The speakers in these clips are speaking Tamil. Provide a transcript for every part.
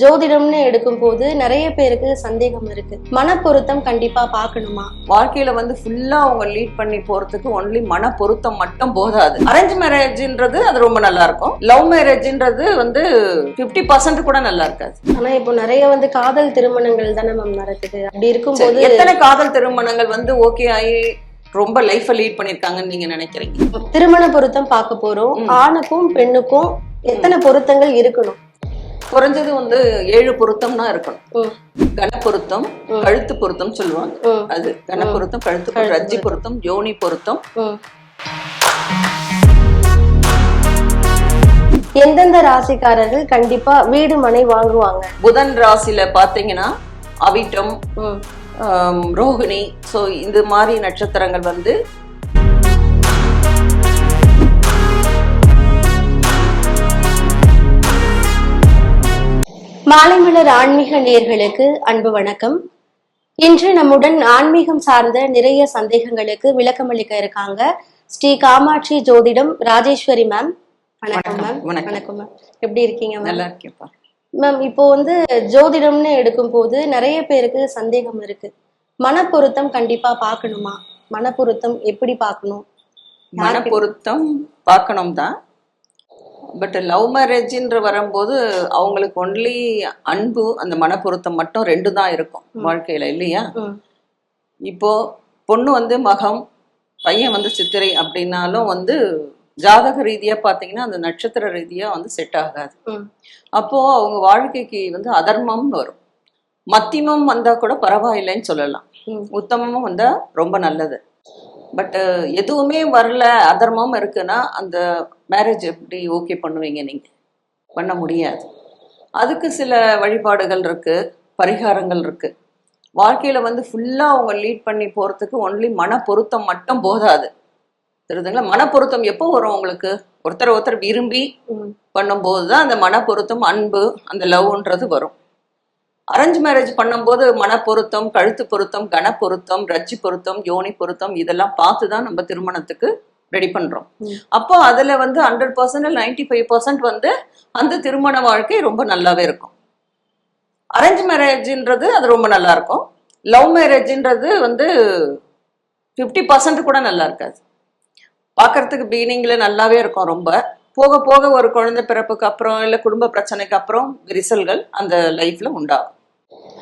ஜோதிடம்னு எடுக்கும் போது நிறைய பேருக்கு சந்தேகம் இருக்கு. மனப்பொருத்தம் கண்டிப்பா பார்க்கணுமா? வாழ்க்கையில வந்து ஃபுல்லா அவங்க லீட் பண்ணி போறதுக்கு ஒன்லி மன பொருத்தம் மட்டும் போதாது. அரேஞ்ச் மேரேஜ்ன்றது அது ரொம்ப நல்லா இருக்கும். லவ் மேரேஜ்ன்றது வந்து 50% பர்சன்ட் கூட நல்லா இருக்காது. ஆனா இப்போ நிறைய வந்து காதல் திருமணங்கள் தானே மேம் நடக்குது. அப்படி இருக்கும்போது எத்தனை காதல் திருமணங்கள் வந்து ஓகே ஆகி ரொம்ப லைஃப லீட் பண்ணிருக்காங்கன்னு நீங்க நினைக்கிறீங்க? திருமண பொருத்தம் பார்க்க போறோம். ஆணுக்கும் பெண்ணுக்கும் எத்தனை பொருத்தங்கள் இருக்கணும்? குறைஞ்சது வந்து ஏழு பொருத்தம்னா இருக்கணும். ம், கன பொருத்தம் கழுத்து பொருத்தம் சொல்லுவாங்க. அது கன பொருத்தம் கழுத்து பொருத்தம் ரஜ்ஜி பொருத்தம் யோனி பொருத்தம். எந்தெந்த ராசிக்காரர்கள் கண்டிப்பா வீடு மனை வாங்குவாங்க? புதன் ராசியில பாத்தீங்கன்னா அவிட்டம் ரோகிணி. ஸோ இந்த மாதிரி நட்சத்திரங்கள் வந்து மாலைமலர் ஆன்மீக நேர்களுக்கு அன்பு வணக்கம். இன்று நம்முடன் ஆன்மீகம் சார்ந்த நிறைய சந்தேகங்களுக்கு விளக்கமளிக்க இருக்காங்க ஸ்ரீ காமாட்சி ஜோதிடம் ராஜேஸ்வரி மேம் வணக்கம் மேம் வணக்கம். மேம் எப்படி இருக்கீங்க மேம் நல்லா இருக்கேன்ப்பா. மேம் இப்போ வந்து ஜோதிடம்னு எடுக்கும் போது நிறைய பேருக்கு சந்தேகம் இருக்கு. மனப்பொருத்தம் கண்டிப்பா பார்க்கணுமா? மனப்பொருத்தம் எப்படி பார்க்கணும்? மன பொருத்தம் பார்க்கணும் தான் பட் லவ் மேரேஜ்ன்ற வரும்போது அவங்களுக்கு ஒன்லி அன்பு அந்த மன பொருத்தம் மட்டும் ரெண்டு தான் இருக்கும் வாழ்க்கையில இல்லையா? இப்போ பொண்ணு வந்து மகம் பையன் வந்து சித்திரை அப்படின்னாலும் வந்து ஜாதக ரீதியா பாத்தீங்கன்னா அந்த நட்சத்திர ரீதியா வந்து செட் ஆகாது. அப்போ அவங்க வாழ்க்கைக்கு வந்து அதர்மம்னு வரும். மத்தியமம் வந்தா கூட பரவாயில்லைன்னு சொல்லலாம். உத்தமமும் வந்தா ரொம்ப நல்லது. பட் எதுவுமே வரல அதர்மம் இருக்குன்னா அந்த மேரேஜ் எப்படி ஓகே பண்ணுவீங்க நீங்க? பண்ண முடியாது. அதுக்கு சில வழிபாடுகள் இருக்கு பரிகாரங்கள் இருக்கு. வாழ்க்கையில வந்து ஃபுல்லா அவங்க லீட் பண்ணி போறதுக்கு ஒன்லி மன பொருத்தம் மட்டும் போதாது. தெரியுதுங்களா? மன பொருத்தம் எப்போ வரும் உங்களுக்கு? ஒருத்தர் ஒருத்தர் விரும்பி பண்ணும்போது தான் அந்த மன பொருத்தம் அன்பு அந்த லவ்ன்றது வரும். அரேஞ்ச் மேரேஜ் பண்ணும்போது மன பொருத்தம் கழுத்து பொருத்தம் கன பொருத்தம் பொருத்தம் யோனி பொருத்தம் இதெல்லாம் பார்த்து தான் நம்ம திருமணத்துக்கு ரெடி பண்றோம். அப்போ அதுல வந்து hundred percent ninety five percent வந்து அந்த திருமண வாழ்க்கை ரொம்ப நல்லாவே இருக்கும். அரேஞ்ச் மேரேஜ்ன்றது அது ரொம்ப நல்லா இருக்கும். லவ் மேரேஜ்ன்றது வந்து ஃபிஃப்டி பர்சன்ட் கூட நல்லா இருக்காது. பார்க்கறதுக்கு பீனிங்ல நல்லாவே இருக்கும் ரொம்ப. போக போக ஒரு குழந்தை பிறப்புக்கு அப்புறம் இல்லை குடும்ப பிரச்சனைக்கு அப்புறம் விரிசல்கள் அந்த லைஃப்ல உண்டாகும்.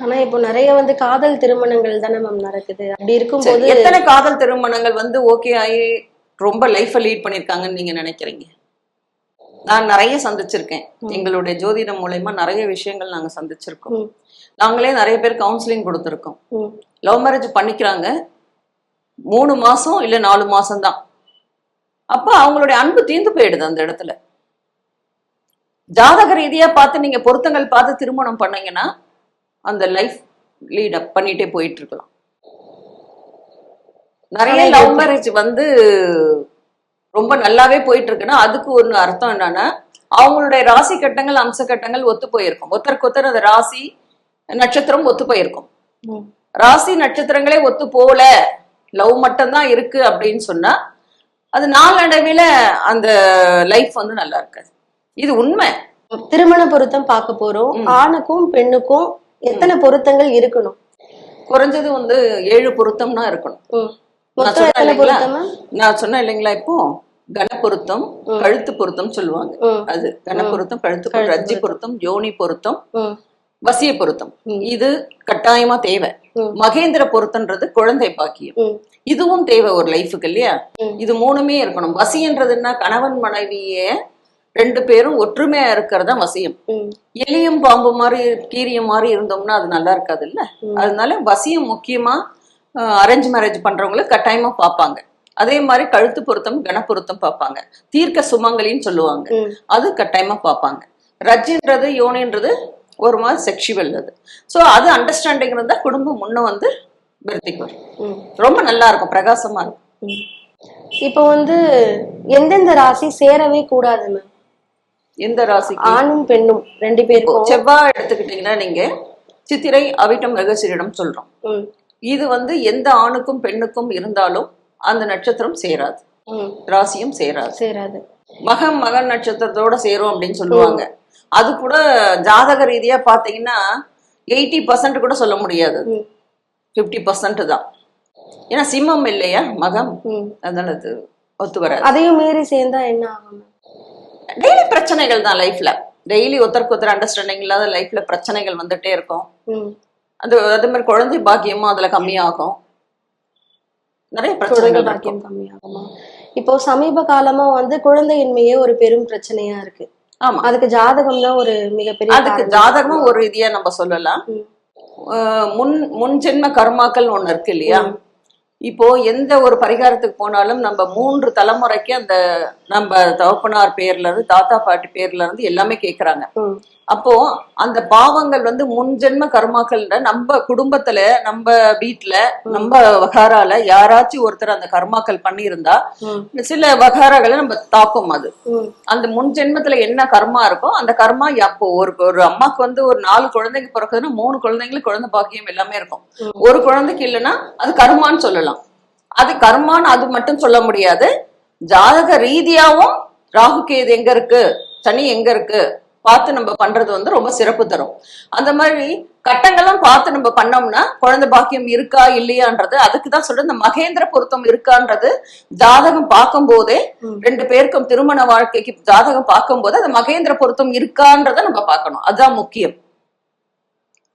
ஆனா இப்போ நிறைய வந்து காதல் திருமணங்கள் தானே மேம் நடக்குது. அப்படி இருக்கும்போது எத்தனை காதல் திருமணங்கள் வந்து ஓகே ஆகி ரொம்ப லைஃபை லீட் பண்ணிருக்காங்கன்னு நீங்க நினைக்கிறீங்க? நான் நிறைய சந்திச்சிருக்கேன். எங்களுடைய ஜோதிடம் மூலயமா நிறைய விஷயங்கள் நாங்க சந்திச்சிருக்கோம். நாங்களே நிறைய பேர் கவுன்சிலிங் கொடுத்துருக்கோம். லவ் மேரேஜ் பண்ணிக்கிறாங்க. மூணு மாசம் இல்ல நாலு மாசம் தான் அப்ப அவங்களுடைய அன்பு தீர்ந்து போயிடுது அந்த இடத்துல. ஜாதக ரீதியா பார்த்து நீங்க பொருத்தங்கள் பார்த்து திருமணம் பண்ணீங்கன்னா அந்த லைஃப் லீட் அப் பண்ணிட்டே போயிட்டு இருக்கலாம் நிறைய லவ் மேரேஜ் வந்து ரொம்ப நல்லாவே போயிட்டு இருக்குன்னா அதுக்கு ஒரு அர்த்தம் என்னன்னா அவங்களுடைய ராசி கட்டங்கள் அம்ச கட்டங்கள் ஒத்து போயிருக்கும். ஒருத்தருக்கு ஒருத்தர் அந்த ராசி நட்சத்திரம் ஒத்து போயிருக்கும். ராசி நட்சத்திரங்களே ஒத்து போல லவ் மட்டும்தான் இருக்கு அப்படின்னு சொன்னா அது நாளடைவில அந்த லைஃப் வந்து நல்லா இருக்காது. இது உண்மை. திருமண பொருத்தம் பார்க்க போறோம். ஆணுக்கும் பெண்ணுக்கும் எத்தனை பொருத்தங்கள் இருக்கணும்? குறைஞ்சது வந்து ஏழு பொருத்தம்னா இருக்கணும். நான் சொன்னேன் இல்லைங்களா? இப்போ? கன பொருத்தம் கழுத்து பொருத்தம் சொல்லுவாங்க. அது கன பொருத்தம் கழுத்து ரஜ்ஜி பொருத்தம் யோனி பொருத்தம் வசிய பொருத்தம். இது கட்டாயமா தேவை. மகேந்திர பொருத்தம்ன்றது குழந்தை பாக்கியம். இதுவும் தேவை ஒரு லைஃபுக்கு இல்லையா. இது மூணுமே இருக்கணும். வசியன்றதுன்னா கணவன் மனைவியே ரெண்டு பேரும் ஒற்றுமையா இருக்கிறது வசியம். எலியும் பாம்பு மாதிரி கீரியம் மாதிரி இருந்தோம்னா அது நல்லா இருக்காது இல்ல அதனால வசியம் முக்கியமா அரேஞ்ச் மேரேஜ் பண்றவங்களுக்கு கட்டாயமா பார்ப்பாங்க. அதே மாதிரி கழுத்து பொருத்தம் கனப்பொருத்தம் பார்ப்பாங்க. தீர்க்க சுமங்கலின்னு சொல்லுவாங்க. அது கட்டாயமா பார்ப்பாங்க. ரஜ்ஜின்றது யோனின்றது ஒரு மாதிரி செக்ஷுவல் அது. ஸோ அது அண்டர்ஸ்டாண்டிங் இருந்தா குடும்பம் முன்ன வந்து விருத்திக்கு வரும். ரொம்ப நல்லா இருக்கும் பிரகாசமா இருக்கும். இப்போ வந்து எந்தெந்த ராசி சேரவே கூடாது மேம் எந்த ராசிக்கு? ஆணும் பெண்ணும் ரெண்டு பேருக்கும். செவ்வாய் எடுத்துக்கிட்டீங்கன்னா நீங்க சித்திரை அவிட்டம் மிருகசீரிடம் சொல்றோம். இது வந்து எந்த ஆணுக்கும் பெண்ணுக்கும் இருந்தாலும் அந்த நட்சத்திரம் சேராது. ராசியும் சேராது. சேராது. மகம் மகன் நட்சத்திரத்தோட சேரும் அப்படின்னு சொல்லுவாங்க. அது கூட ஜாதக ரீதியா பாத்தீங்கன்னா எயிட்டி பர்சன்ட் கூட சொல்ல முடியாது. ஃபிஃப்டி பர்சன்ட் தான். ஏன்னா சிம்மம் இல்லையா மகம். அதனால அது ஒத்து வராது. அதையும் மீறி சேர்ந்தா என்ன ஆகும்? டெய்லி பிரச்சனைகள் தான் லைஃப்ல டெய்லி ஒருத்தருக்கு ஒருத்தர் அண்டர்ஸ்டாண்டிங் இல்லாத லைஃப்ல பிரச்சனைகள் வந்துட்டே இருக்கும். அது அதே மாதிரி குழந்தை பாக்கியமும் அதுல கம்மியாகும். நிறைய பிரச்சனைகள் பாக்கியம் கம்மியாகுமா? இப்போ சமீப காலமா வந்து குழந்தையின்மையே ஒரு பெரும் பிரச்சனையா இருக்கு. ஆமா. அதுக்கு ஜாதகம் தான் ஒரு மிகப்பெரிய அதுக்கு. ஜாதகமும் ஒரு ரீதியா நம்ம சொல்லலாம். முன் முன் ஜென்ம கர்மாக்கள் ஒண்ணு இருக்கு இல்லையா. இப்போ எந்த ஒரு பரிகாரத்துக்கு போனாலும் நம்ம மூன்று தலைமுறைக்கு அந்த நம்ம தகப்பனார் பேர்ல இருந்து தாத்தா பாட்டி பேர்ல இருந்து எல்லாமே கேக்குறாங்க. அப்போ அந்த பாவங்கள் வந்து முன் ஜென்ம கர்மாக்கள்ல நம்ம குடும்பத்துல நம்ம வீட்ல நம்ம வகாரால யாராச்சும் ஒருத்தர் அந்த கர்மாக்கள் பண்ணியிருந்தா. சில வகாராகளை நம்ம தாக்கும் அது. அந்த முன் ஜென்மத்துல என்ன கர்மா இருக்கோ அந்த கர்மா அப்போ ஒரு ஒரு அம்மாக்கு வந்து ஒரு நாலு குழந்தைங்க பிறக்குதுன்னா மூணு குழந்தைங்களுக்கு குழந்தை பாக்கியம் எல்லாமே இருக்கும். ஒரு குழந்தைக்கு இல்லைன்னா அது கர்மான்னு சொல்லலாம் அது கர்மான்னு அது மட்டும் சொல்ல முடியாது. ஜாதக ரீதியாவும் ராகு கேது எங்க இருக்கு? சனி எங்க இருக்கு? பார்த்து நம்ம பண்றது வந்து ரொம்ப சிறப்பு தரும். அந்த மாதிரி கட்டங்களும் பார்த்து நம்ம பண்ணோம்னா குழந்தை பாக்கியம் இருக்கா இல்லையான்றது அதுக்கு தான் சொல்றது இந்த மகேந்திர பொருத்தம் இருக்கான்றது ஜாதகம் பார்க்கும் போதே. ரெண்டு பேருக்கும் திருமண வாழ்க்கைக்கு ஜாதகம் பார்க்கும்போது அது மகேந்திர பொருத்தம் இருக்கான்றதை நம்ம பார்க்கணும். அதுதான் முக்கியம்.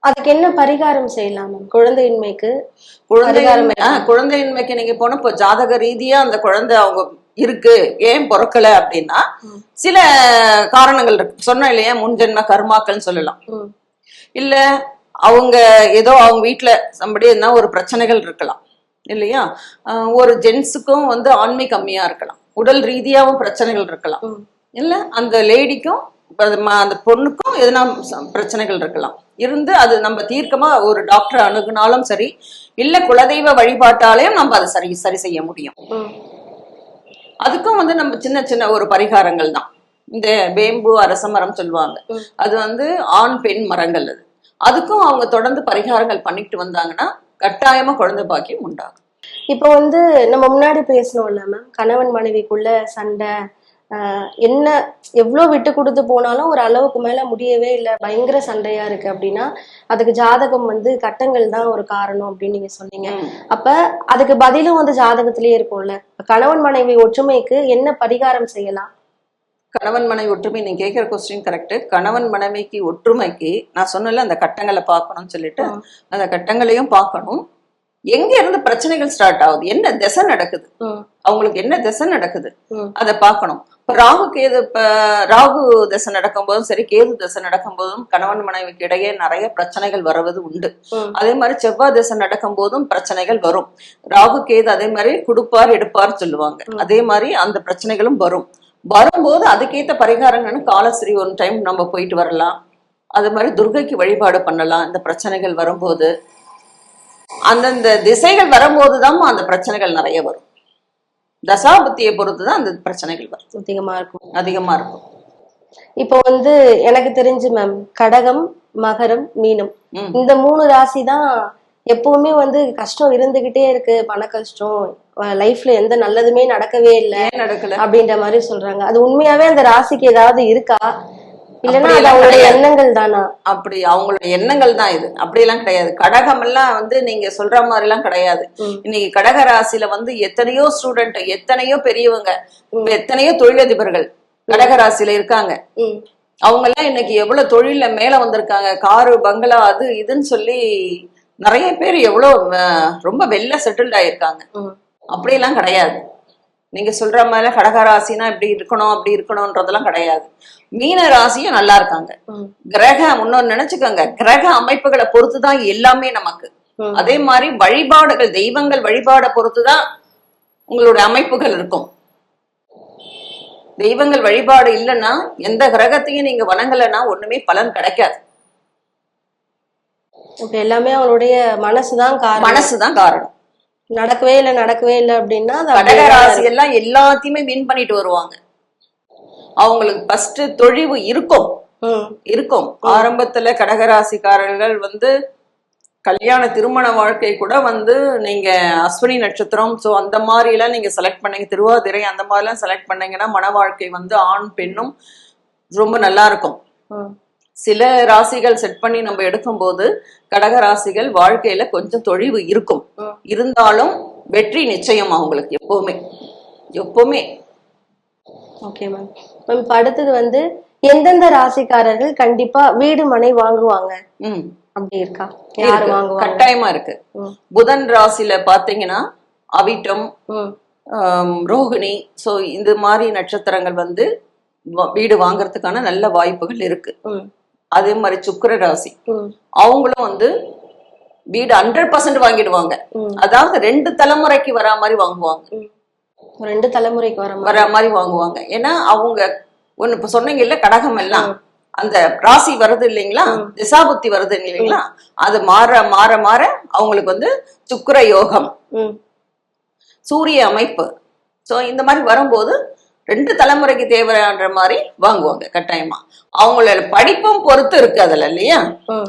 அதுக்கு என்ன பரிகாரம் செய்யலாம் குழந்தையின்மைக்கு குழந்தை பரிகாரம் என்ன? குழந்தையின்மைக்கு நீங்க போன இப்போ ஜாதக ரீதியா அந்த குழந்தை அவங்க இருக்கு ஏன் பிறக்கல அப்படின்னா. சில காரணங்கள் இருக்கு சொன்னேன் இல்லையா முன்ஜென்ம கர்மாக்கள்னு சொல்லலாம். இல்ல அவங்க ஏதோ அவங்க வீட்டுல சம்படி எதுனா ஒரு பிரச்சனைகள் இருக்கலாம் இல்லையா ஒரு ஜென்ஸுக்கும் வந்து ஆண்மை கம்மியா இருக்கலாம் உடல் ரீதியாவும் பிரச்சனைகள் இருக்கலாம். இல்ல அந்த லேடிக்கும் அந்த பொண்ணுக்கும் எதனா பிரச்சனைகள் இருக்கலாம். இருந்து அது நம்ம தீர்க்கமா ஒரு டாக்டர் அணுகுனாலும் சரி இல்ல குலதெய்வ வழிபாட்டாலையும் நம்ம அதை சரி சரி செய்ய முடியும். அதுக்கும் வந்து நம்ம சின்ன சின்ன ஒரு பரிகாரங்கள் தான். இந்த வேம்பு அரச மரம் சொல்லுவாங்க. அது வந்து ஆண் பெண் மரங்கள் அது. அதுக்கும் அவங்க தொடர்ந்து பரிகாரங்கள் பண்ணிட்டு வந்தாங்கன்னா கட்டாயமா குழந்தை பாக்கியம் உண்டாகும். இப்போ வந்து நம்ம முன்னாடி பேசணும்ல மேம் கணவன் மனைவிக்குள்ள சண்டை என்ன எவ்வளோ விட்டு கொடுத்து போனாலும் ஒரு அளவுக்கு மேல முடியவே இல்லை. பயங்கர சண்டையா இருக்கு அப்படின்னா அதுக்கு ஜாதகம் வந்து கட்டங்கள் தான் ஒரு காரணம் அப்படின்னு நீங்க சொன்னீங்க. அப்ப அதுக்கு பதிலும் வந்து ஜாதகத்திலேயே இருக்கும்ல. கணவன் மனைவி ஒற்றுமைக்கு என்ன பரிகாரம் செய்யலாம்? கணவன் மனைவி ஒற்றுமை நீங்க கேட்கிற கொஸ்டின் கரெக்ட் கணவன் மனைவிக்கு ஒற்றுமைக்கு நான் சொன்னல அந்த கட்டங்களை பார்க்கணும்னு சொல்லிட்டு. அந்த கட்டங்களையும் பார்க்கணும். எங்க இருந்து பிரச்சனைகள் ஸ்டார்ட் ஆகுது? என்ன திசை நடக்குது? அவங்களுக்கு என்ன திசை நடக்குது? அதை பார்க்கணும். ராகு கேது இப்ப ராகு தசை நடக்கும்போதும் சரி கேது தசை நடக்கும்போதும் கணவன் மனைவிக்கு இடையே நிறைய பிரச்சனைகள் வருவது உண்டு. அதே மாதிரி செவ்வாய் தசை நடக்கும் போதும் பிரச்சனைகள் வரும். ராகு கேது அதே மாதிரி கொடுப்பார் எடுப்பார் சொல்லுவாங்க. அதே மாதிரி அந்த பிரச்சனைகளும் வரும். வரும்போது அதுக்கேத்த பரிகாரங்கன்னு காலஸ்ரீ ஒன் டைம் நம்ம போயிட்டு வரலாம். அது மாதிரி துர்கைக்கு வழிபாடு பண்ணலாம். இந்த பிரச்சனைகள் வரும்போது அந்தந்த திசைகள் வரும்போது தான் அந்த பிரச்சனைகள் நிறைய வரும். தசாபுத்தியை பொறுத்து தான் அந்த பிரச்சனைகள் வரும். அதிகமா இருக்கும். அதிகமா இருக்கும். இப்போ வந்து எனக்கு தெரிஞ்சு மேம் கடகம் மகரம் மீனம். இந்த மூணு ராசி தான் எப்பவுமே வந்து கஷ்டம் இருந்துகிட்டே இருக்கு. பண கஷ்டம் லைஃப்ல எந்த நல்லதுமே நடக்கவே இல்லை நடக்கல? அப்படின்ற மாதிரி சொல்றாங்க. அது உண்மையாவே அந்த ராசிக்கு ஏதாவது இருக்கா? அப்படியெல்லாம் அவங்களுடைய. எண்ணங்கள் தானா அப்படி அவங்களோட எண்ணங்கள் தான் இது. அப்படியெல்லாம் கிடையாது. கடகம் எல்லாம் வந்து நீங்க சொல்ற மாதிரி எல்லாம் கிடையாது. இன்னைக்கு கடக ராசியில வந்து எத்தனையோ ஸ்டூடெண்ட் எத்தனையோ பெரியவங்க. எத்தனையோ தொழிலதிபர்கள் கடக ராசியில இருக்காங்க. அவங்க எல்லாம் இன்னைக்கு எவ்வளவு தொழில்ல மேல வந்திருக்காங்க? காரு பங்களா அது இதுன்னு சொல்லி நிறைய பேர் எவ்வளவு ரொம்ப வெல்ல செட்டில்ட் ஆயிருக்காங்க. அப்படியெல்லாம் கிடையாது. நீங்க சொல்ற மாதிரி கடக ராசினா இப்படி இருக்கணும் அப்படி இருக்கணும்ன்றதெல்லாம் கிடையாது. மீன ராசியும் நல்லா இருக்காங்க. கிரக இன்னொன்னு நினைச்சுக்கோங்க. கிரக அமைப்புகளை பொறுத்துதான் எல்லாமே நமக்கு. அதே மாதிரி வழிபாடுகள் தெய்வங்கள் வழிபாடை பொறுத்துதான் உங்களுடைய அமைப்புகள் இருக்கும். தெய்வங்கள் வழிபாடு இல்லைன்னா எந்த கிரகத்தையும் நீங்க வணங்கலைன்னா ஒண்ணுமே பலன் கிடைக்காது. எல்லாமே அவங்களுடைய மனசுதான் மனசுதான் காரணம். நடக்கவே இல்லை நடக்கவே இல்லை அப்படின்னா அது கடக அப்படியே தான் ராசி எல்லாம் எல்லாத்தையுமே வின் பண்ணிட்டு வருவாங்க. அவங்களுக்கு ஃபர்ஸ்ட் தொழிவு இருக்கும். இருக்கும். ஆரம்பத்துல கடகராசிக்காரர்கள் வந்து கல்யாண திருமண வாழ்க்கை கூட வந்து நீங்க அஸ்வினி நட்சத்திரம் ஸோ அந்த மாதிரி எல்லாம் நீங்க செலக்ட் பண்ணீங்க. திருவாதிரை அந்த மாதிரிலாம் செலக்ட் பண்ணீங்கன்னா மன வாழ்க்கை வந்து ஆண் பெண்ணும் ரொம்ப நல்லா இருக்கும். சில ராசிகள் செட் பண்ணி நம்ம எடுக்கும்போது கடக ராசிகள் வாழ்க்கையில கொஞ்சம் தொழிவு இருக்கும். இருந்தாலும் வெற்றி நிச்சயம் அவங்களுக்கு எப்பவுமே. எப்பவுமே. ஓகே மேம் மேம் இப்போ அடுத்தது வந்து எந்தெந்த ராசிக்காரர்கள் கண்டிப்பா வீடு மனை வாங்குவாங்க? அப்படி இருக்கா? யார். வாங்குவாங்க? கட்டாயமா இருக்கு. புதன் ராசியில பாத்தீங்கன்னா அவிட்டம் ரோகிணி. சோ இந்த மாதிரி நட்சத்திரங்கள் வந்து வீடு வாங்குறதுக்கான நல்ல வாய்ப்புகள் இருக்கு. அதே மாதிரி சுக்கிர ராசி. அவங்களும் வந்து வீடு ஹண்ட்ரட் பர்சன்ட் வாங்கிடுவாங்க. அதாவது ரெண்டு தலைமுறைக்கு வரா மாதிரி வாங்குவாங்க. ரெண்டு தலைமுறைக்கு வர மாதிரி. வர மாதிரி வாங்குவாங்க. ஏன்னா அவங்க ஒண்ணு இப்ப சொன்னீங்க இல்ல கடகம் எல்லாம். அந்த ராசி வருது இல்லைங்களா? திசாபுத்தி வருது இல்லைங்களா? அது மாற மாற மாற அவங்களுக்கு வந்து சுக்கிர யோகம். சூரிய அமைப்பு. சோ இந்த மாதிரி வரும்போது ரெண்டு தலைமுறைக்கு தேவையான மாதிரி வாங்குவாங்க கட்டாயமா. அவங்களோட படிப்பும் பொறுத்து இருக்கு அதுல இல்லையா.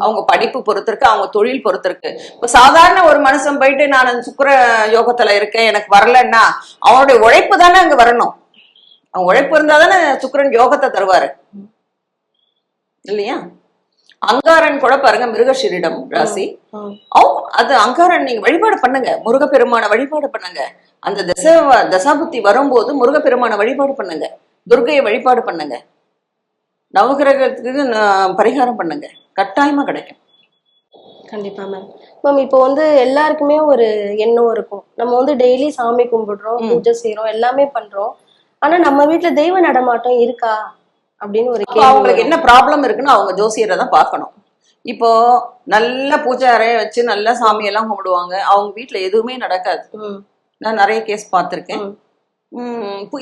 அவங்க படிப்பு பொறுத்து இருக்கு அவங்க தொழில் பொறுத்து இருக்கு. இப்ப சாதாரண ஒரு மனுஷன் போயிட்டு நான் சுக்கிர யோகத்துல இருக்கேன் எனக்கு வரலன்னா அவனுடைய உழைப்பு தானே அங்க வரணும். அவன் உழைப்பு இருந்தா தானே சுக்கிரன் யோகத்தை தருவாரு. இல்லையா? அங்காரன் கூட பாருங்க மிருகஷீரிடம் ராசி. அது அங்காரன் நீங்க வழிபாடு பண்ணுங்க. முருகப்பெருமான வழிபாடு பண்ணுங்க. அந்த தச தசாபுத்தி வரும்போது முருகப்பெருமான வழிபாடு பண்ணுங்க. துர்கையை வழிபாடு பண்ணுங்க. நவகிரகத்துக்கு பரிகாரம் பண்ணுங்க. கட்டாயமா கிடைக்கும். கண்டிப்பா மேம் மேம் இப்போ வந்து எல்லாருக்குமே ஒரு எண்ணம் இருக்கும். நம்ம வந்து டெய்லி சாமி கும்பிடுறோம் பூஜை செய்றோம் எல்லாமே பண்றோம். ஆனா நம்ம வீட்ல தெய்வ நடமாட்டம் இருக்கா? அப்படின்னு ஒரு அவங்களுக்கு என்ன ப்ராப்ளம் இருக்குன்னு அவங்க ஜோசியரை தான் பார்க்கணும். இப்போ நல்ல பூஜை அறைய வச்சு நல்ல சாமியெல்லாம் கும்பிடுவாங்க. அவங்க வீட்ல எதுவுமே நடக்காது. நான் நிறைய கேஸ் பார்த்திருக்கேன்.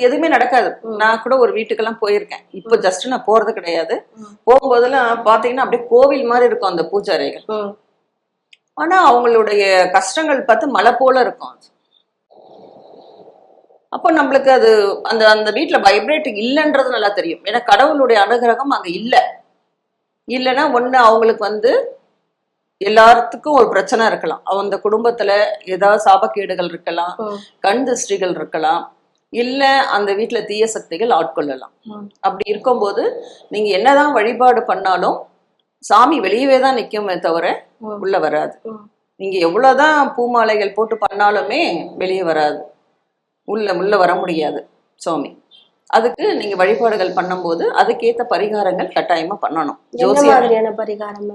எதுவுமே நடக்காது. நான் கூட ஒரு வீட்டுக்கெல்லாம் போயிருக்கேன். இப்போ ஜஸ்ட் நான் போறது கிடையாது. போகும்போதெல்லாம் பாத்தீங்கன்னா அப்படியே கோவில் மாதிரி இருக்கும் அந்த பூஜை அறைகள். ம், ஆனா அவங்களுடைய கஷ்டங்கள் பார்த்து மலை போல இருக்கும். அப்போ நம்மளுக்கு அது அந்த அந்த வீட்ல வைப்ரேட் இல்லைன்றது நல்லா தெரியும். ஏன்னா கடவுளுடைய அனுகிரகம் அங்க இல்ல. இல்லைன்னா ஒண்ணு அவங்களுக்கு வந்து எல்லாத்துக்கும் ஒரு பிரச்சனை இருக்கலாம். அந்த குடும்பத்துல ஏதாவது சாபக்கேடுகள் இருக்கலாம் கண் திருஷ்டிகள் இருக்கலாம் இல்ல அந்த வீட்ல தீய சக்திகள் ஆட்கொள்ளலாம். அப்படி இருக்கும்போது நீங்க என்னதான் வழிபாடு பண்ணாலும் சாமி வெளியவே தான் நிக்குமே தவிர. உள்ள வராது. நீங்க எவ்வளவுதான் பூமாலைகள் போட்டு பண்ணாலுமே வெளியே வராது. உள்ள உள்ள வர முடியாது சுவாமி அதுக்கு நீங்க வழிபாடுகள் பண்ணும்போது அதுக்கேத்த பரிகாரங்கள் கட்டாயமா பண்ணணும். மாதிரியான பரிகாரம்?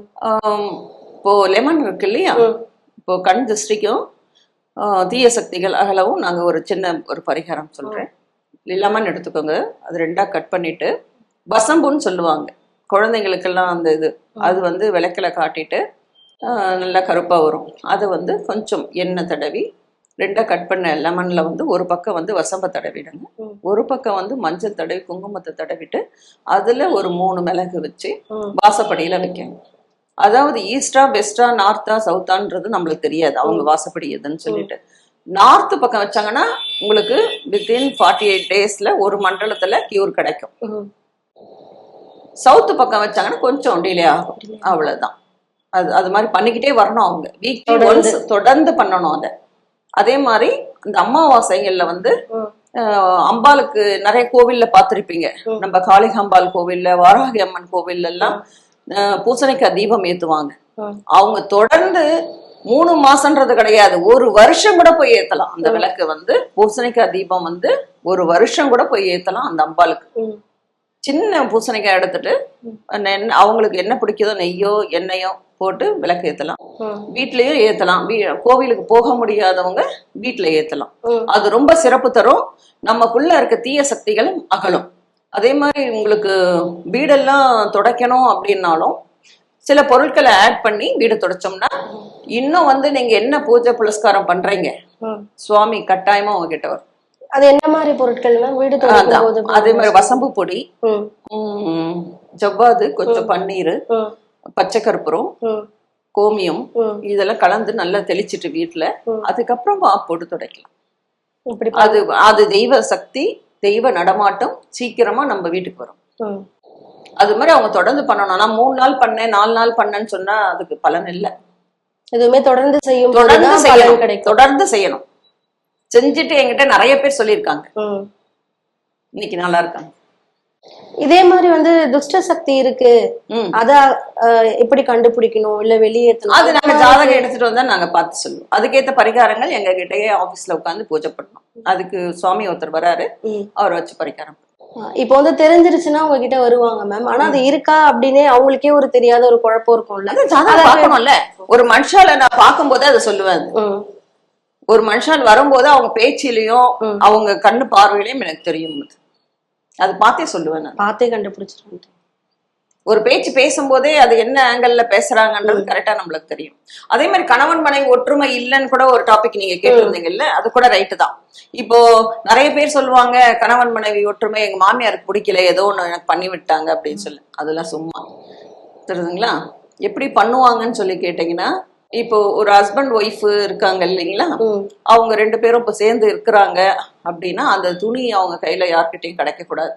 இப்போ லெமன் இருக்கு இல்லையா. இப்போ கண் திருஷ்டிக்கும் தீய சக்திகள் அகலவும் நாங்க ஒரு சின்ன ஒரு பரிகாரம் சொல்றேன். லெமன் எடுத்துக்கோங்க. அது ரெண்டா கட் பண்ணிட்டு வசம்புன்னு சொல்லுவாங்க. குழந்தைங்களுக்கெல்லாம் அந்த இது. அது வந்து விளக்கில காட்டிட்டு நல்லா கருப்பா வரும். அதை வந்து கொஞ்சம் எண்ணெய் தடவி ரெண்டா கட் பண்ண லெமன்ல வந்து ஒரு பக்கம் வந்து வசம்ப தடவிடுங்க. ஒரு பக்கம் வந்து மஞ்சள் தடவி குங்குமத்தை தடவிட்டு அதுல ஒரு மூணு மிளகு வச்சு வாசப்படியில வைக்கணும். அதாவது ஈஸ்டா வெஸ்டா நார்த்தா சவுத்தான்றது நம்மளுக்கு தெரியாது. அவங்க வாசப்படி எதுன்னு சொல்லிட்டு. நார்த் பக்கம் வச்சாங்கன்னா உங்களுக்கு வித்தின் ஃபார்ட்டி எயிட் டேஸ்ல ஒரு மண்டலத்துல கியூர் கிடைக்கும். சவுத்து பக்கம் வச்சாங்கன்னா கொஞ்சம் டிலே ஆகும். அவ்வளவுதான். அது அது மாதிரி பண்ணிக்கிட்டே வரணும் அவங்க. வீக்லி தொடர்ந்து. ஒன்ஸ் தொடர்ந்து பண்ணணும் அதை. அதே மாதிரி அந்த அமாவாசைகள்ல வந்து அம்பாளுக்கு நிறைய கோவில்ல பார்த்திருப்பீங்க. ம். நம்ம காளிகாம்பாள் கோவில்ல வாராகி அம்மன் கோவில்ல எல்லாம் பூசணிக்காய் தீபம் ஏத்துவாங்க. அவங்க தொடர்ந்து மூணு மாசம்ன்றது கிடையாது. ஒரு வருஷம் கூட போய் ஏத்தலாம். அந்த விளக்கு வந்து பூசணிக்காய் தீபம் வந்து ஒரு வருஷம் கூட போய் ஏத்தலாம் அந்த அம்பாளுக்கு. சின்ன பூசணிக்காய் எடுத்துட்டு அவங்களுக்கு என்ன பிடிக்குதோ நெய்யோ எண்ணெயோ போட்டு விளக்கு ஏத்தலாம். வீட்லயும் ஏத்தலாம். கோவிலுக்கு போக முடியாதவங்க வீட்ல ஏத்தலாம். அது ரொம்ப சிறப்பு தரும். நமக்குள்ள இருக்க தீய சக்திகளும் அகலும். அதே மாதிரி உங்களுக்கு வீடெல்லாம் துடைக்கணும் அப்படின்னாலும் சில பொருட்களை ஆட் பண்ணி வீடு துடைச்சோம்னா இன்னும் வந்து நீங்க என்ன பூஜை புலஸ்காரம் பண்றீங்க. சுவாமி கட்டாயமா உங்ககிட்ட வரும். அது என்ன மாதிரி பொருட்கள் வீடு அதே மாதிரி வசம்பு பொடி ஜவ்வாது கொஞ்சம் பன்னீர் பச்சை கற்பூரம் ம், கோமியம். இதெல்லாம் கலந்து நல்லா தெளிச்சிட்டு வீட்டுல. அதுக்கப்புறம் போட்டு துடைக்கலாம். அது அது தெய்வ சக்தி தெய்வ நடமாட்டம் சீக்கிரமா நம்ம வீட்டுக்கு வரும். அது மாதிரி அவங்க தொடர்ந்து பண்ணணும். நான் மூணு நாள் பண்ணேன் நாலு நாள் பண்ணேன்னு சொன்னா அதுக்கு பலன் இல்லை. எதுவுமே தொடர்ந்து செய்யும் தொடர்ந்து செய்யணும். கிடைக்கும். தொடர்ந்து செய்யணும். செஞ்சுட்டு என்கிட்ட நிறைய பேர் சொல்லியிருக்காங்க. இன்னைக்கு நல்லா இருக்காங்க. இதே மாதிரி வந்து துஷ்ட சக்தி இருக்கு. அத எப்படி கண்டுபிடிக்கணும்? இல்ல வெளியேற்றணும் அது நாங்க ஜாதகம் எடுத்துட்டு வந்தா நாங்க பார்த்து சொல்லுவோம். அதுக்கேத்த பரிகாரங்கள் எங்க கிட்டயே ஆபீஸ்ல உட்காந்து பூஜை பண்ணோம் அதுக்கு சுவாமி ஒருத்தர் வராரு. அவர் வச்சு பரிகாரம் இப்போ வந்து தெரிஞ்சிருச்சுன்னா உங்ககிட்ட வருவாங்க மேம். ஆனா அது இருக்கா அப்படின்னே அவங்களுக்கே ஒரு தெரியாத ஒரு குழப்பம் இருக்கும்ல. ஒரு மனுஷால நான் பார்க்கும்போது அதை சொல்லுவேன். ஒரு மனுஷால் வரும்போது அவங்க பேச்சிலையும் அவங்க கண்ணு பார்வையிலையும் எனக்கு தெரியும். அது. பார்த்தே சொல்லுவேன் நான். பார்த்தே கண்டுபிடிச்சிருக்கேன் ஒரு பேச்சு பேசும்போதே அது என்ன ஆங்கிள் பேசுறாங்கன்றது கரெக்டா நம்மளுக்கு தெரியும். அதே மாதிரி கணவன் மனைவி ஒற்றுமை இல்லைன்னு கூட ஒரு டாபிக் நீங்க கேட்டிருந்தீங்கல்ல அது கூட ரைட்டு தான். இப்போ நிறைய பேர் சொல்லுவாங்க கணவன் மனைவி ஒற்றுமை எங்க மாமியாருக்கு பிடிக்கல ஏதோ ஒண்ணு எனக்கு பண்ணி விட்டாங்க அப்படின்னு சொல்லி. அதெல்லாம் சும்மா. தெரியுதுங்களா? எப்படி பண்ணுவாங்கன்னு சொல்லி கேட்டீங்கன்னா இப்போ ஒரு ஹஸ்பண்ட் ஒய்ஃப் இருக்காங்க இல்லைங்களா. அவங்க ரெண்டு பேரும் இப்போ சேர்ந்து இருக்கிறாங்க அப்படின்னா அந்த துணி அவங்க கையில யார்கிட்டயும் கிடைக்க கூடாது.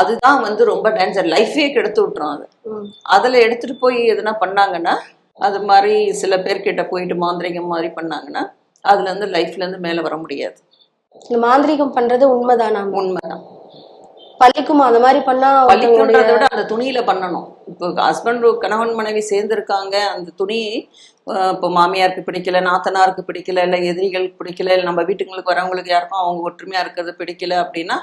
அதுதான் வந்து ரொம்ப டேஞ்சர் லைஃபே கெடுத்து விட்டுரும் அது. அதுல எடுத்துட்டு போய் எதுனா பண்ணாங்கன்னா அது மாதிரி சில பேர்கிட்ட போயிட்டு மாந்திரிகம் மாதிரி பண்ணாங்கன்னா அதுல இருந்து லைஃப்ல இருந்து மேல வர முடியாது இந்த மாந்திரீகம் பண்றது உண்மைதானா? உண்மைதான் பழிக்குமா அந்த மாதிரி பண்ணா ஒருத்தவங்களுடைய விட அந்த துணியில பண்ணணும். இப்போ ஹஸ்பண்ட் கணவன் மனைவி சேர்ந்துருக்காங்க அந்த துணி இப்போ மாமியாருக்கு பிடிக்கல நாத்தனாருக்கு பிடிக்கல இல்ல எதிரிகளுக்கு பிடிக்கல இல்ல நம்ம வீட்டுங்களுக்கு வரவங்களுக்கு யாருக்கும் அவங்க ஒற்றுமையா இருக்கிறது பிடிக்கல அப்படின்னா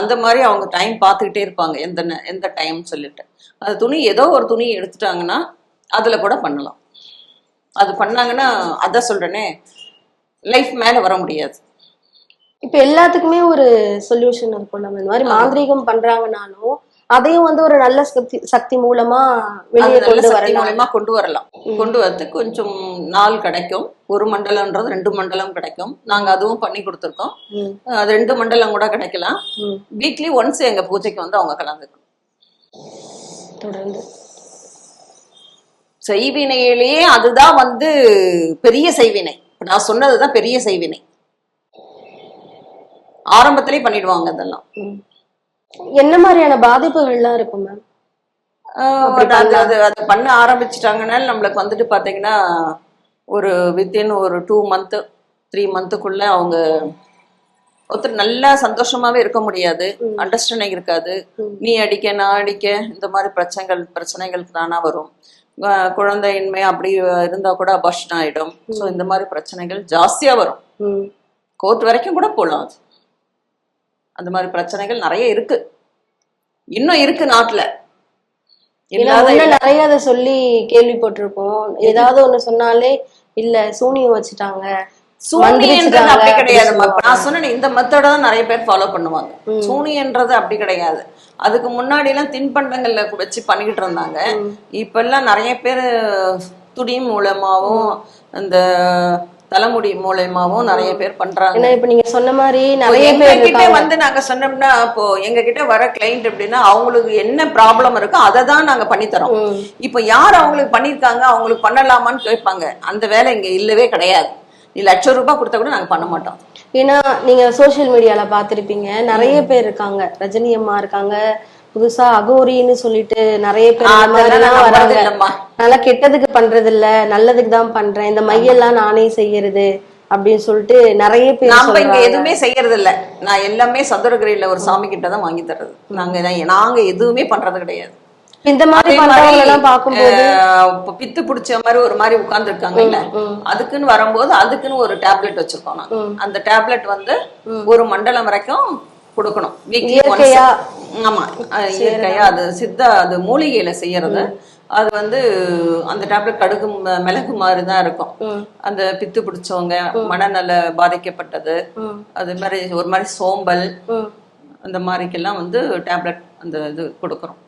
அந்த மாதிரி அவங்க டைம் பார்த்துக்கிட்டே இருப்பாங்க. எந்த எந்த டைம் சொல்லிட்டு. அந்த துணி ஏதோ ஒரு துணி எடுத்துட்டாங்கன்னா அதுல கூட பண்ணலாம். அது பண்ணாங்கன்னா அதான் சொல்றேனே லைஃப் மேல வர முடியாது. இப்ப எல்லாத்துக்குமே ஒரு சொல்யூஷன் இருக்கும். நம்ம இந்த மாதிரி மாந்திரீகம் பண்றாங்கனாலும் அதையும் வந்து ஒரு நல்ல சக்தி சக்தி மூலமா வெளியே கொண்டு வரலாம். மூலயமா கொண்டு வரலாம். கொண்டு வரதுக்கு கொஞ்சம் நாள் கிடைக்கும். ஒரு மண்டலம்ன்றது ரெண்டு மண்டலம் கிடைக்கும். நாங்க அதுவும் பண்ணி கொடுத்துருக்கோம். அது ரெண்டு மண்டலம் கூட கிடைக்கலாம். வீக்லி ஒன்ஸ் எங்க பூஜைக்கு வந்து அவங்க கலந்துக்கணும். தொடர்ந்து. செய்வினையிலேயே அதுதான் வந்து பெரிய செய்வினை. நான் சொன்னதுதான் பெரிய செய்வினை. ஆரம்பத்திலே பண்ணிடுவாங்க அதெல்லாம். என்ன மாதிரியான பாதிப்புகள்லாம் இருக்கும் மேம்? ஆஹ் அது அது அது பண்ண ஆரம்பிச்சிட்டாங்கன்னா நம்மளுக்கு வந்துட்டு பாத்தீங்கன்னா ஒரு வித்தின் ஒரு டூ மந்த் த்ரீ மந்த்துக்குள்ள அவங்க ஒருத்தர் நல்லா சந்தோஷமாவே இருக்க முடியாது. அண்டர்ஸ்டாண்டிங் இருக்காது. நீ அடிக்க நான் அடிக்க இந்த மாதிரி பிரச்சனைகள் பிரச்சனைகள் தானா வரும். குழந்தையின்மை அப்படி இருந்தா கூட அபாஷன் ஆயிடும். ஸோ இந்த மாதிரி பிரச்சனைகள் ஜாஸ்தியா வரும். கோர்ட் வரைக்கும் கூட போகலாம் அது. அந்த மாதிரி பிரச்சனைகள் நிறைய இருக்கு. இன்னும் இருக்கு நாட்டுல. நிறைய அதை சொல்லி கேள்விப்பட்டிருக்கோம் ஏதாவது ஒண்ணு சொன்னாலே இல்ல சூனியம் வச்சுட்டாங்க. சூனியன்றது அப்படி கிடையாது நான் சொன்னேன் இந்த மெத்தட தான் நிறைய பேர் ஃபாலோ பண்ணுவாங்க. சூனியன்றது அப்படி கிடையாது. அதுக்கு முன்னாடி எல்லாம் தின்பண்டங்கள்ல வச்சு பண்ணிக்கிட்டு இருந்தாங்க. இப்ப எல்லாம் நிறைய பேர் துணி மூலமாவும் இந்த தலைமுடி மூலயமாவும் நிறைய பேர் பண்றாங்க. ஏன்னா இப்ப நீங்க சொன்ன மாதிரி நிறைய பேர் கிட்ட வந்து நாங்க சொன்னோம்னா இப்போ எங்க கிட்ட வர கிளைண்ட் எப்படின்னா அவங்களுக்கு என்ன ப்ராப்ளம் இருக்கோ அதை தான் நாங்க பண்ணி தரோம். இப்போ யார் அவங்களுக்கு பண்ணிருக்காங்க அவங்களுக்கு பண்ணலாமான்னு கேட்பாங்க. அந்த வேலை இங்க இல்லவே கிடையாது. நீ லட்சம் ரூபாய் கொடுத்தா கூட நாங்க பண்ண மாட்டோம். ஏன்னா நீங்க சோஷியல் மீடியால பாத்திருப்பீங்க நிறைய பேர் இருக்காங்க. ரஜினி அம்மா இருக்காங்க. புதுசா அகோரின்னு சொல்லிட்டு நிறைய பேர். நல்லா கெட்டதுக்கு பண்றது இல்ல நல்லதுக்கு தான் பண்றேன். இந்த மையெல்லாம் நானே செய்யறது அப்படின்னு சொல்லிட்டு நிறைய பேர் நாம இங்க எதுவுமே செய்யறது இல்ல நான் எல்லாமே சதுரகிரியில ஒரு சாமி கிட்ட தான் வாங்கி தர்றது. நாங்க நாங்க எதுவுமே பண்றது கிடையாது. இந்த மாதிரி இப்ப பித்து பிடிச்ச மாதிரி ஒரு மாதிரி உட்கார்ந்து இருக்காங்கல்ல அதுக்குன்னு வரும்போது அதுக்குன்னு ஒரு டேப்லெட் வச்சிருக்கோம் அந்த டேப்லெட் வந்து ஒரு மண்டலம் வரைக்கும் கொடுக்கணும். வீக்லி? ஆமா. இயற்கையா அது சித்தா அது மூலிகையில செய்யறது. அது வந்து அந்த டேப்லெட் கடுகு மிளகு மாதிரி தான் இருக்கும் அந்த பித்து பிடிச்சவங்க மனநல பாதிக்கப்பட்டது. அது மாதிரி ஒரு மாதிரி சோம்பல். அந்த மாதிரிக்கெல்லாம் வந்து டேப்லெட் அந்த இது கொடுக்குறோம்.